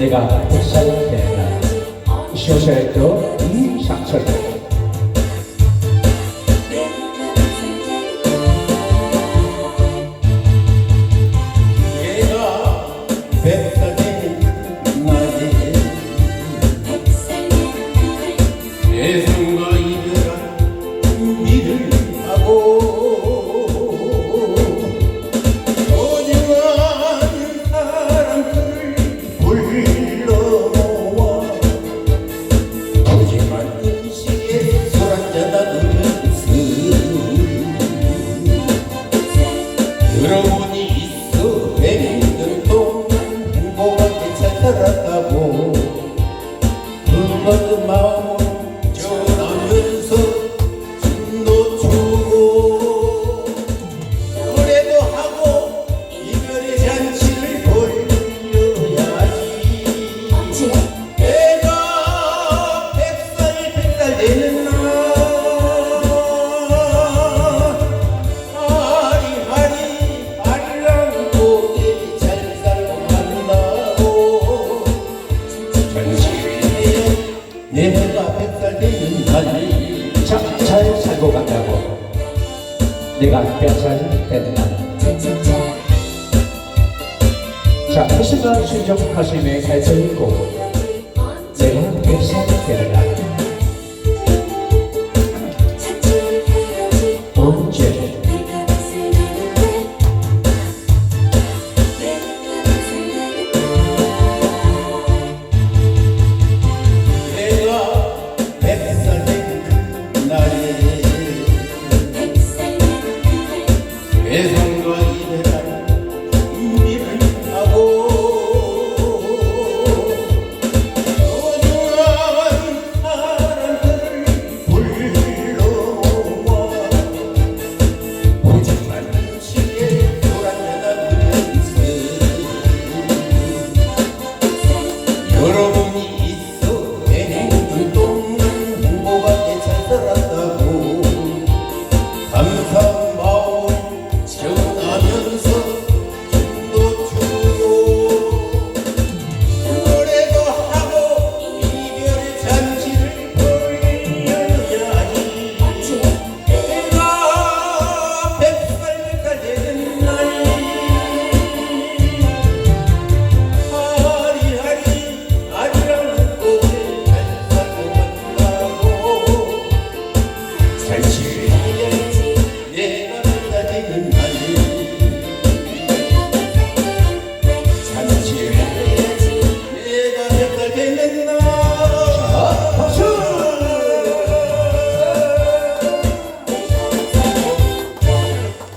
내가 백살되리라 쇼샤에도 이 상처를 백살되리라 예수 내가 뺏을 때만 자, 이 순간 순정 가슴에 맺혀있고 Little.